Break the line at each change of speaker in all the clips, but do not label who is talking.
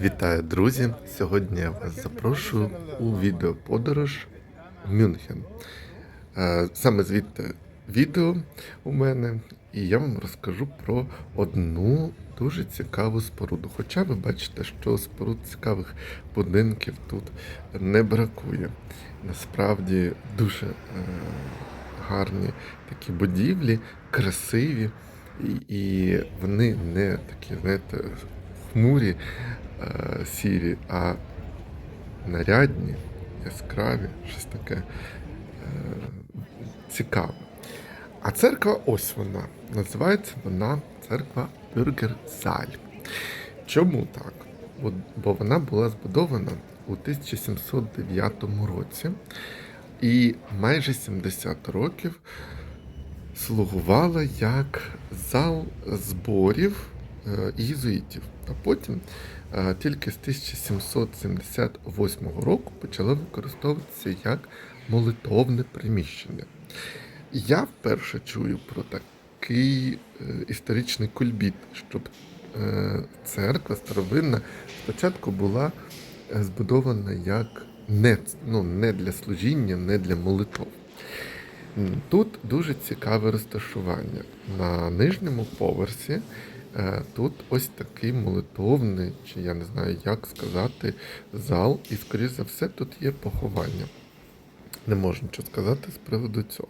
Вітаю, друзі! Сьогодні я вас запрошую у відеоподорож в Мюнхен. Е, Саме звідти відео у мене, і я вам розкажу про одну дуже цікаву споруду. Хоча ви бачите, що споруд цікавих будинків тут не бракує. Насправді дуже е, гарні такі будівлі, красиві, і, вони не такі, знаєте, хмурі, сірі, а нарядні, яскраві, щось таке е, цікаве. А церква ось вона. Називається вона церква Бюргерзаль. Чому так? Бо, вона була збудована у 1709 році і майже 70 років слугувала як зал зборів е, єзуїтів. А потім е, тільки з 1778 року почала використовуватися як молитовне приміщення. Я вперше чую про такий е, історичний кульбіт, щоб е, церква старовинна спочатку була е, збудована як не, ну, не для служіння, не для молитов. Тут дуже цікаве розташування. На нижньому поверсі е, тут ось такий молитовний, чи я не знаю, як сказати, зал, і, скоріш за все, тут є поховання. Не можу нічого сказати з приводу цього.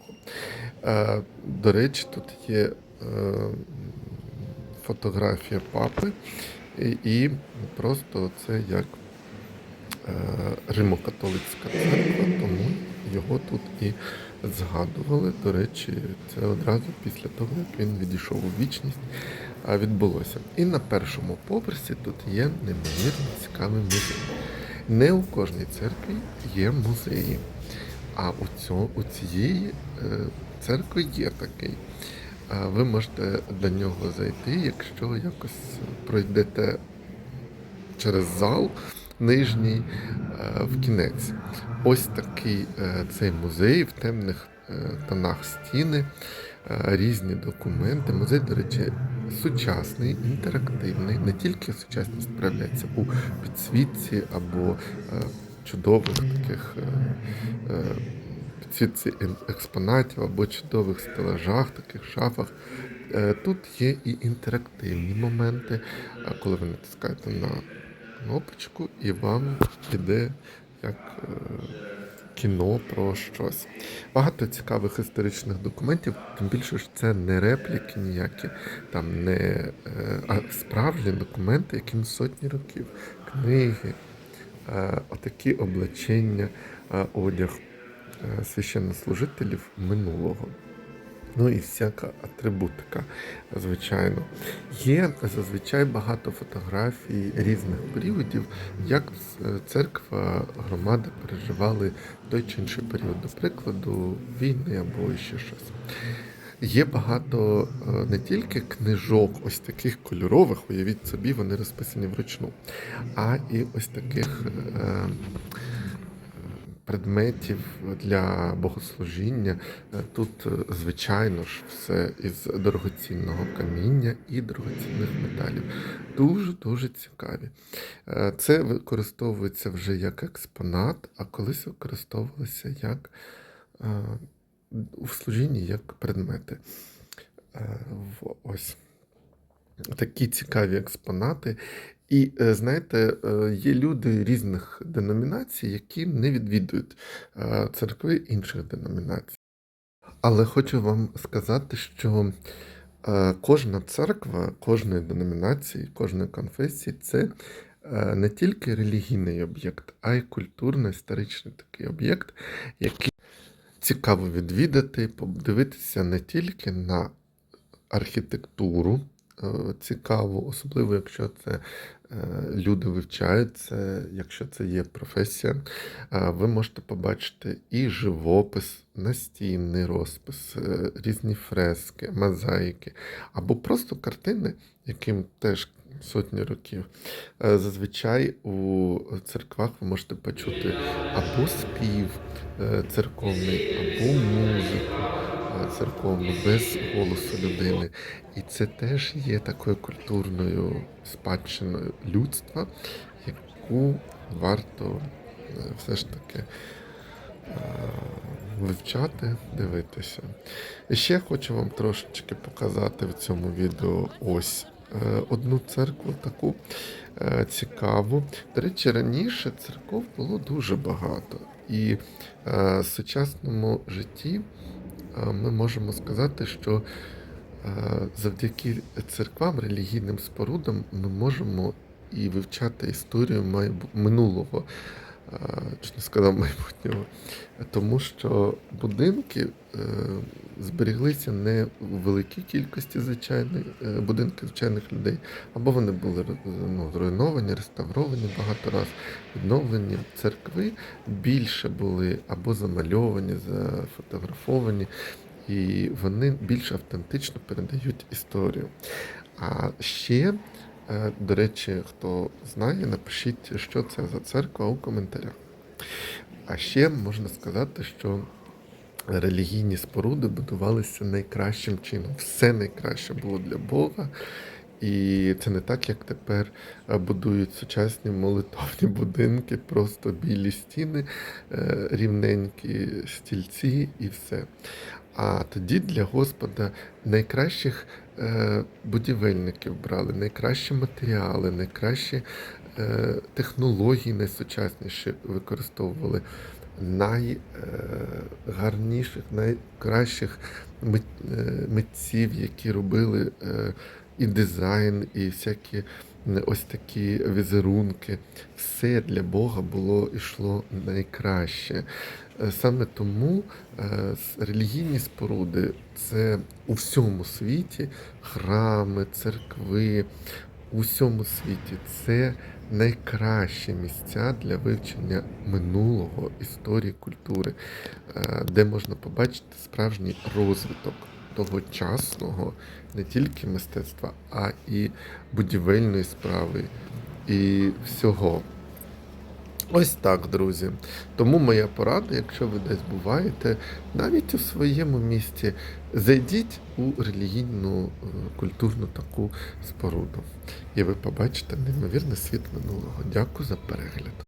Е, До речі, тут є е, фотографія папи, і, просто це як е, Римо-католицька церква, тому його тут і згадували. До речі, це одразу після того, як він відійшов у вічність, відбулося. І на першому поверсі тут є неймовірно цікавий музей. Не у кожній церкві є музеї, а у, цьому, у цієї е, церкви є такий. Ви можете до нього зайти, якщо якось пройдете через зал нижній е, в кінець. Ось такий е, цей музей в темних тонах стіни, різні документи. Музей, до речі, сучасний, інтерактивний. Не тільки сучасність проявляється у підсвітці або е, чудових таких е, е, підсвітці експонатів або чудових стелажах, таких шафах. Тут є і інтерактивні моменти, коли ви натискаєте на кнопочку, і вам іде як кіно про щось. Багато цікавих історичних документів, тим більше що це не репліки ніякі, там не е, а справжні документи, яким сотні років, книги, е, отакі облачення, е, одяг священнослужителів минулого. Ну і всяка атрибутика, звичайно. Є зазвичай багато фотографій різних періодів, як е, церква, громада переживали той чи інший період, до прикладу, війни або ще щось. Є багато е, не тільки книжок, ось таких кольорових, уявіть собі, вони розписані вручну, а і ось таких е, предметів для богослужіння. Е, Тут, е, звичайно ж, все із дорогоцінного каміння і дорогоцінних металів. Дуже-дуже цікаві. Е, Це використовується вже як експонат, а колись використовувалося як у служінні як предмети. Ось такі цікаві експонати. І е, знаєте, е, є люди різних деномінацій, які не відвідують е, церкви інших деномінацій. Але хочу вам сказати, що кожна церква, кожної деномінації, кожної конфесії це не тільки релігійний об'єкт, а й культурно-історичний такий об'єкт, який цікаво відвідати, подивитися не тільки на архітектуру е, цікаву, особливо якщо це е, люди вивчають це, якщо це є професія, е, ви можете побачити і живопис, настінний розпис, різні фрески, мозаїки, або просто картини, яким теж сотні років. Зазвичай у церквах ви можете почути або спів церковний, або музику церковну, без голосу людини. І це теж є такою культурною спадщиною людства, яку варто е, все ж таки е, вивчати, дивитися. І ще хочу вам трошечки показати в цьому відео ось е, одну церкву таку цікаву. До речі, раніше церков було дуже багато. І в сучасному житті ми можемо сказати, що е, завдяки церквам, релігійним спорудам, ми можемо і вивчати історію минулого, чи не сказав майбутнього, тому що будинки е, зберіглися не в великій кількості звичайних е, будинків звичайних людей, або вони були ну, зруйновані, реставровані багато разів, відновлені. Церкви більше були або замальовані, зафотографовані, і вони більш автентично передають історію. А ще, е, до речі, хто знає, напишіть, що це за церква у коментарях. А ще можна сказати, що релігійні споруди будувалися найкращим чином. Все найкраще було для Бога. І це не так, як тепер е, будують сучасні молитовні будинки, просто білі стіни, е, рівненькі стільці і все. А тоді для Господа найкращих е, будівельників брали, найкращі матеріали, найкращі е, технології найсучасніші використовували. Найгарніших, найкращих е, митців, які робили е, і дизайн, і всякі ось такі візерунки. Все для Бога було йшло найкраще. Е, Саме тому е, релігійні споруди це у всьому світі храми, церкви, у всьому світі це найкращі місця для вивчення минулого історії культури, е, де можна побачити справжній розвиток тогочасного не тільки мистецтва, а і будівельної справи, і всього. Ось так, друзі. Тому моя порада, якщо ви десь буваєте, навіть у своєму місті, зайдіть у релігійну е, культурну таку споруду. І ви побачите неймовірний світ минулого. Дякую за перегляд.